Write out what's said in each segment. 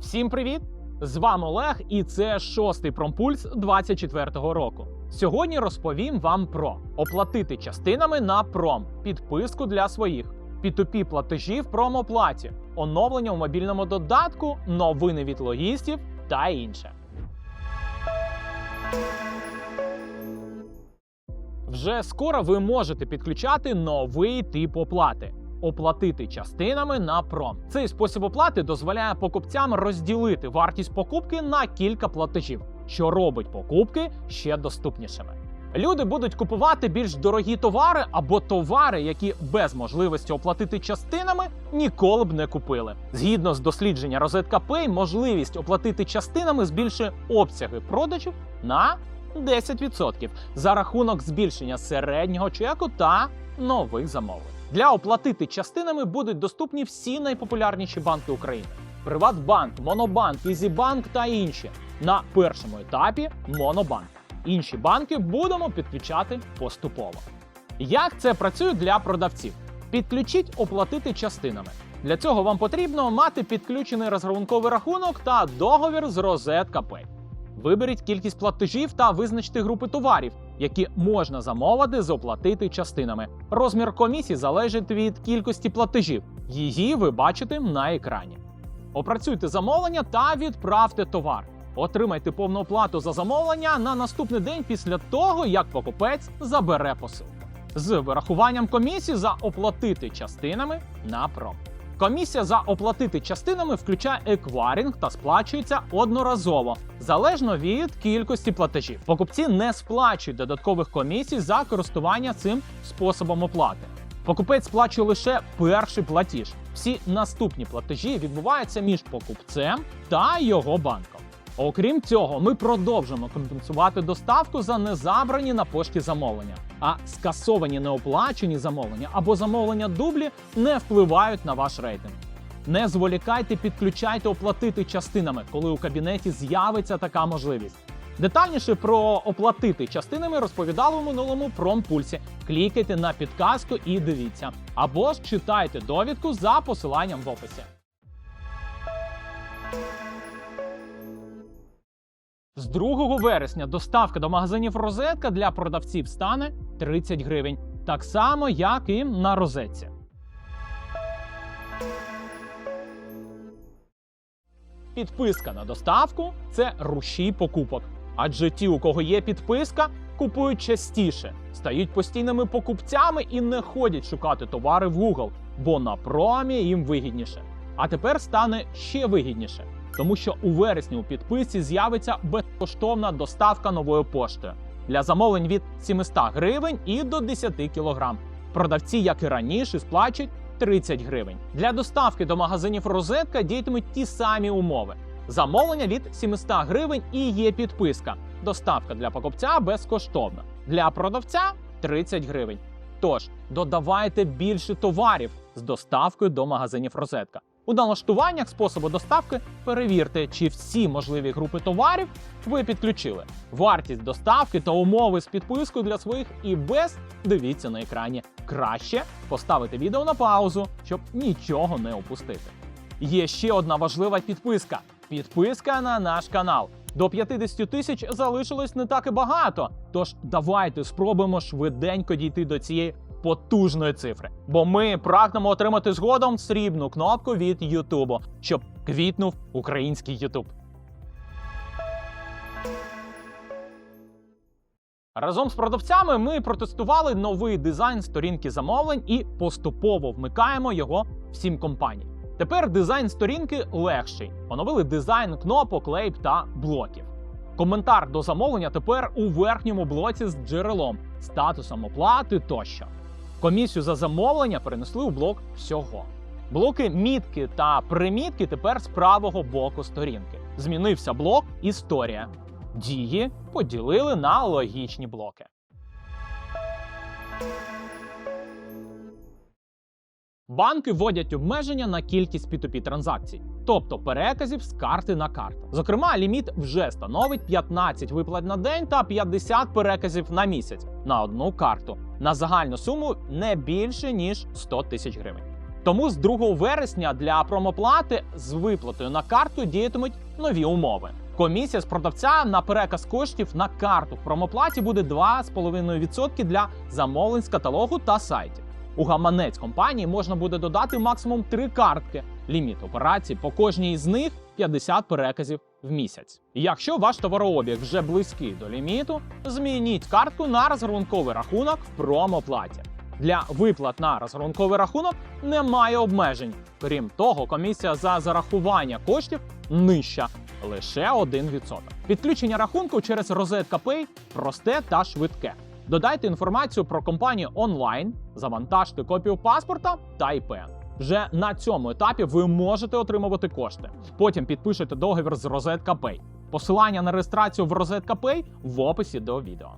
Всім привіт! З вами Олег, і це шостий промпульс 24-го року. Сьогодні розповім вам про оплатити частинами на пром, підписку для своїх, P2P платежі в промоплаті, оновлення у мобільному додатку, новини від логістів та інше. Вже скоро ви можете підключати новий тип оплати. Оплатити частинами на пром. Цей спосіб оплати дозволяє покупцям розділити вартість покупки на кілька платежів, що робить покупки ще доступнішими. Люди будуть купувати більш дорогі товари або товари, які без можливості оплатити частинами ніколи б не купили. Згідно з дослідження Розетка Pay, можливість оплатити частинами збільшує обсяги продажів на 10% за рахунок збільшення середнього чеку та нових замовлень. Для оплатити частинами будуть доступні всі найпопулярніші банки України: Приватбанк, Монобанк, Ізібанк та інші. На першому етапі Монобанк. Інші банки будемо підключати поступово. Як це працює для продавців? Підключіть оплатити частинами. Для цього вам потрібно мати підключений розрахунковий рахунок та договір з Розетка. Виберіть кількість платежів та визначте групи товарів, які можна замовити з оплатити частинами. Розмір комісії залежить від кількості платежів. Її ви бачите на екрані. Опрацюйте замовлення та відправте товар. Отримайте повну оплату за замовлення на наступний день після того, як покупець забере посилку. З вирахуванням комісії за оплатити частинами на пром. Комісія за оплатити частинами включає екварінг та сплачується одноразово, залежно від кількості платежів. Покупці не сплачують додаткових комісій за користування цим способом оплати. Покупець сплачує лише перший платіж. Всі наступні платежі відбуваються між покупцем та його банком. Окрім цього, ми продовжимо компенсувати доставку за незабрані на пошті замовлення. А скасовані неоплачені замовлення або замовлення дублі не впливають на ваш рейтинг. Не зволікайте, підключайте оплатити частинами, коли у кабінеті з'явиться така можливість. Детальніше про оплатити частинами розповідали у минулому промпульсі. Клікайте на підказку і дивіться. Або ж читайте довідку за посиланням в описі. З 2 вересня доставка до магазинів розетка для продавців стане 30 гривень, так само як і на розетці. Підписка на доставку це рушій покупок. Адже ті, у кого є підписка, купують частіше, стають постійними покупцями і не ходять шукати товари в Google, бо на промі їм вигідніше. А тепер стане ще вигідніше, тому що у вересні у підписці з'явиться безкоштовна доставка новою поштою для замовлень від 700 гривень і до 10 кілограм. Продавці, як і раніше, сплачують 30 гривень. Для доставки до магазинів розетка діятимуть ті самі умови. Замовлення від 700 гривень і є підписка. Доставка для покупця безкоштовна. Для продавця 30 гривень. Тож додавайте більше товарів з доставкою до магазинів розетка. У налаштуваннях способу доставки перевірте, чи всі можливі групи товарів ви підключили. Вартість доставки та умови з підпискою для своїх і без дивіться на екрані. Краще поставити відео на паузу, щоб нічого не опустити. Є ще одна важлива підписка: підписка на наш канал. До 50 тисяч залишилось не так і багато. Тож давайте спробуємо швиденько дійти до цієї потужної цифри. Бо ми прагнемо отримати згодом срібну кнопку від Ютубу, щоб квітнув український Ютуб. Разом з продавцями ми протестували новий дизайн сторінки замовлень і поступово вмикаємо його всім компаній. Тепер дизайн сторінки легший. Оновили дизайн кнопок, лейб та блоків. Коментар до замовлення тепер у верхньому блоці з джерелом, статусом оплати тощо. Комісію за замовлення перенесли у блок всього. Блоки мітки та примітки тепер з правого боку сторінки. Змінився блок Історія. Дії поділили на логічні блоки. Банки вводять обмеження на кількість P2P транзакцій, тобто переказів з карти на карту. Зокрема, ліміт вже становить 15 виплат на день та 50 переказів на місяць на одну карту на загальну суму не більше ніж 100 тисяч гривень. Тому з 2 вересня для промоплати з виплатою на карту діятимуть нові умови. Комісія з продавця на переказ коштів на карту в промоплаті буде 2,5% для замовлень з каталогу та сайтів. У гаманець компанії можна буде додати максимум 3 картки. Ліміт операцій по кожній з них 50 переказів в місяць. Якщо ваш товарообіг вже близький до ліміту, змініть картку на розрахунковий рахунок в промоплаті. Для виплат на розрахунковий рахунок немає обмежень. Крім того, комісія за зарахування коштів нижча лише 1%. Підключення рахунку через Розетка Pay просте та швидке. Додайте інформацію про компанію онлайн, завантажте копію паспорта та ІП. Вже на цьому етапі ви можете отримувати кошти. Потім підпишете договір з Розетка Pay. Посилання на реєстрацію в Розетка Pay в описі до відео.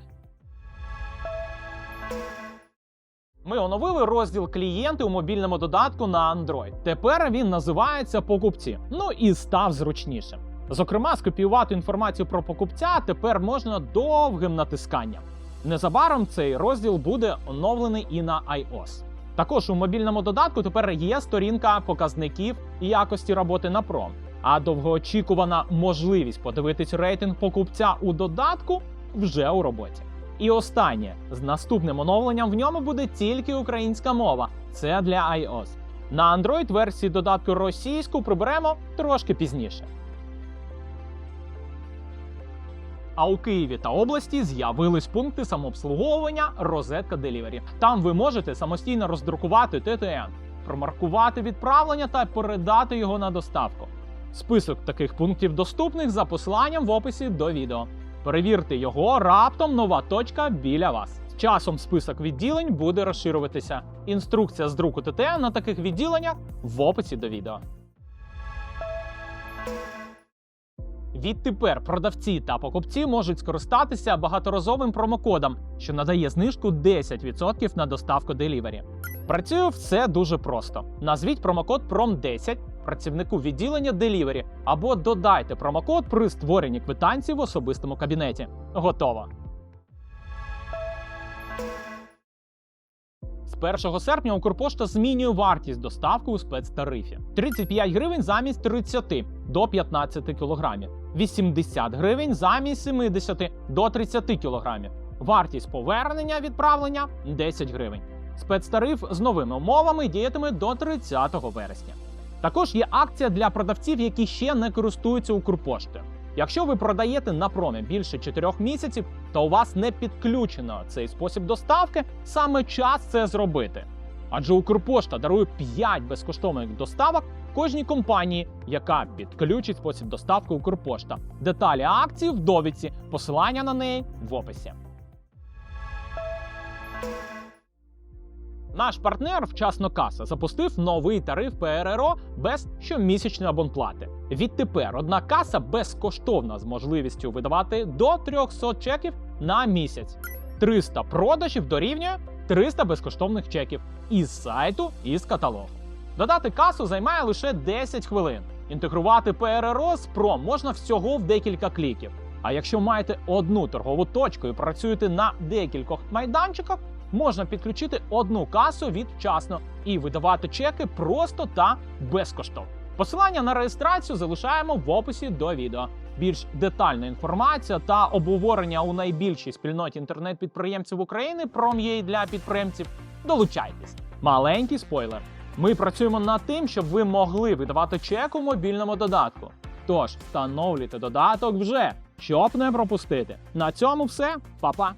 Ми оновили розділ клієнти у мобільному додатку на Android. Тепер він називається покупці. Ну і став зручнішим. Зокрема, скопіювати інформацію про покупця тепер можна довгим натисканням. Незабаром цей розділ буде оновлений і на iOS. Також у мобільному додатку тепер є сторінка показників і якості роботи на пром. А довгоочікувана можливість подивитись рейтинг покупця у додатку вже у роботі. І останнє з наступним оновленням в ньому буде тільки українська мова. Це для iOS. На Android версії додатку російську приберемо трошки пізніше. А у Києві та області з'явились пункти самообслуговування Розетка Delivery. Там ви можете самостійно роздрукувати ТТН, промаркувати відправлення та передати його на доставку. Список таких пунктів доступних за посиланням в описі до відео. Перевірте його раптом нова точка біля вас. З часом список відділень буде розширюватися. Інструкція з друку ТТН на таких відділеннях в описі до відео. Відтепер продавці та покупці можуть скористатися багаторазовим промокодом, що надає знижку 10% на доставку Delivery. Працює все дуже просто. Назвіть промокод PROM10 працівнику відділення Delivery або додайте промокод при створенні квитанції в особистому кабінеті. Готово. 1 серпня Укрпошта змінює вартість доставки у спецтарифі: 35 гривень замість 30 до 15 кілограмів, 80 гривень замість 70 до 30 кілограмів. Вартість повернення відправлення 10 гривень. Спецтариф з новими умовами діятиме до 30 вересня. Також є акція для продавців, які ще не користуються Укрпоштою. Якщо ви продаєте на промі більше 4 місяців, то у вас не підключено цей спосіб доставки, саме час це зробити. Адже Укрпошта дарує 5 безкоштовних доставок кожній компанії, яка підключить спосіб доставки Укрпошта. Деталі акції в довідці, посилання на неї в описі. Наш партнер вчасно каса запустив новий тариф ПРРО без щомісячної абонплати. Відтепер одна каса безкоштовна з можливістю видавати до 300 чеків на місяць. 300 продажів дорівнює 300 безкоштовних чеків із сайту і з каталогу. Додати касу займає лише 10 хвилин. Інтегрувати ПРРО з пром можна всього в декілька кліків. А якщо маєте одну торгову точку і працюєте на декількох майданчиках, можна підключити одну касу від вчасно і видавати чеки просто та безкоштовно. Посилання на реєстрацію залишаємо в описі до відео. Більш детальна інформація та обговорення у найбільшій спільноті інтернет-підприємців України Prom.ua для підприємців. Долучайтесь. Маленький спойлер. Ми працюємо над тим, щоб ви могли видавати чек у мобільному додатку. Тож встановлюйте додаток вже, щоб не пропустити. На цьому все, Па-па!